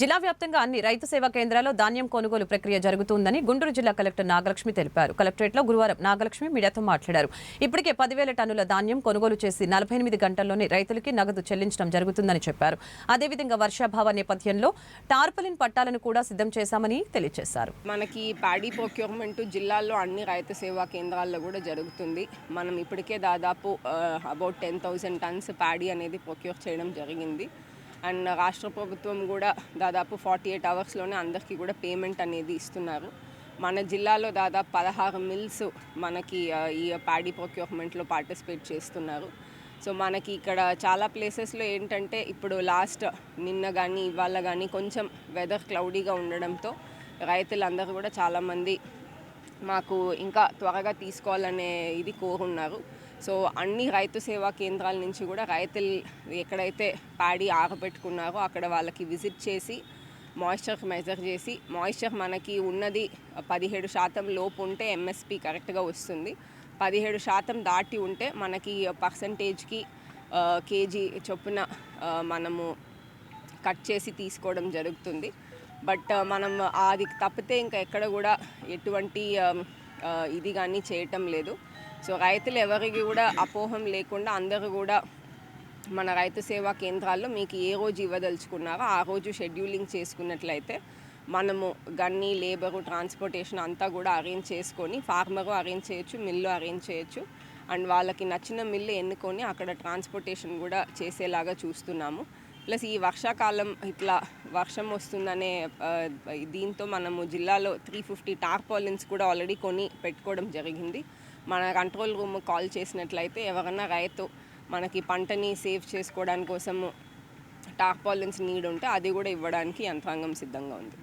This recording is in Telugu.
జిల్లా వ్యాప్తంగా అన్ని రైతు సేవా కేంద్రాల్లో ధాన్యం కొనుగోలు ప్రక్రియ జరుగుతుందని గుంటూరు జిల్లా కలెక్టర్ నాగలక్ష్మి తెలిపారు. కలెక్టరేట్లో గురువారం నాగలక్ష్మి మీడియాతో మాట్లాడారు. ఇప్పటికే పదివేల టన్నుల ధాన్యం కొనుగోలు చేసి నలభై ఎనిమిది గంటల్లోనే రైతులకి నగదు చెల్లించడం జరుగుతుందని చెప్పారు. అదేవిధంగా వర్షాభావ నేపథ్యంలో టార్పలిన్ పట్టాలను కూడా సిద్ధం చేశామని తెలియజేశారు. మనకి ప్యాడీ ప్రొక్యూర్మెంట్ జిల్లాల్లో అన్ని రైతు సేవా కేంద్రాల్లో కూడా జరుగుతుంది. మనం ఇప్పటికే దాదాపు about ten thousand tons paddy అనేది ప్రొక్యూర్ చేయడం జరిగింది. అండ్ రాష్ట్ర ప్రభుత్వం కూడా దాదాపు ఫార్టీ ఎయిట్ అవర్స్లోనే అందరికీ కూడా పేమెంట్ అనేది ఇస్తున్నారు. మన జిల్లాలో దాదాపు పదహారు మిల్స్ మనకి ఈ ప్యాడీ ప్రొక్యూర్మెంట్లో పార్టిసిపేట్ చేస్తున్నారు. సో మనకి ఇక్కడ చాలా ప్లేసెస్లో ఏంటంటే ఇప్పుడు లాస్ట్ నిన్న కానీ ఇవాళ కానీ కొంచెం వెదర్ క్లౌడీగా ఉండడంతో రైతులందరూ కూడా చాలామంది మాకు ఇంకా త్వరగా తీసుకోవాలనే ఇది కోరున్నారు. సో అన్ని రైతు సేవా కేంద్రాల నుంచి కూడా రైతులు ఎక్కడైతే ప్యాడీ ఆగబెట్టుకున్నారో అక్కడ వాళ్ళకి విజిట్ చేసి మాయిశ్చర్ మెజర్ చేసి మాయిశ్చర్ మనకి ఉన్నది పదిహేడు శాతం లోపు ఉంటే ఎంఎస్పి కరెక్ట్గా వస్తుంది. పదిహేడు శాతం దాటి ఉంటే మనకి పర్సంటేజ్కి కేజీ చొప్పున మనము కట్ చేసి తీసుకోవడం జరుగుతుంది. బట్ మనం అది తప్పితే ఇంకా ఎక్కడ కూడా ఎటువంటి ఇది కానీ చేయటం లేదు. సో రైతులు ఎవరికి కూడా అపోహం లేకుండా అందరూ కూడా మన రైతు సేవా కేంద్రాల్లో మీకు ఏ రోజు ఇవ్వదలుచుకున్నారో ఆ రోజు షెడ్యూలింగ్ చేసుకున్నట్లయితే మనము గన్ని లేబరు ట్రాన్స్పోర్టేషన్ అంతా కూడా అరేంజ్ చేసుకొని ఫార్మరు అరేంజ్ చేయొచ్చు మిల్లు అరేంజ్ చేయొచ్చు. అండ్ వాళ్ళకి నచ్చిన మిల్లు ఎన్నుకొని అక్కడ ట్రాన్స్పోర్టేషన్ కూడా చేసేలాగా చూస్తున్నాము. ప్లస్ ఈ వర్షాకాలం ఇట్లా వర్షం వస్తుందనే దీంతో మనము జిల్లాలో త్రీ ఫిఫ్టీ టార్పాలిన్స్ కూడా ఆల్రెడీ కొని పెట్టుకోవడం జరిగింది. మన కంట్రోల్ రూమ్ కాల్ చేసినట్లయితే ఎవరన్నా రైతు మనకి పంటని సేవ్ చేసుకోవడానికి కోసము టార్పాలిన్స్ నీడ్ ఉంటే అది కూడా ఇవ్వడానికి యంత్రాంగం సిద్ధంగా ఉంది.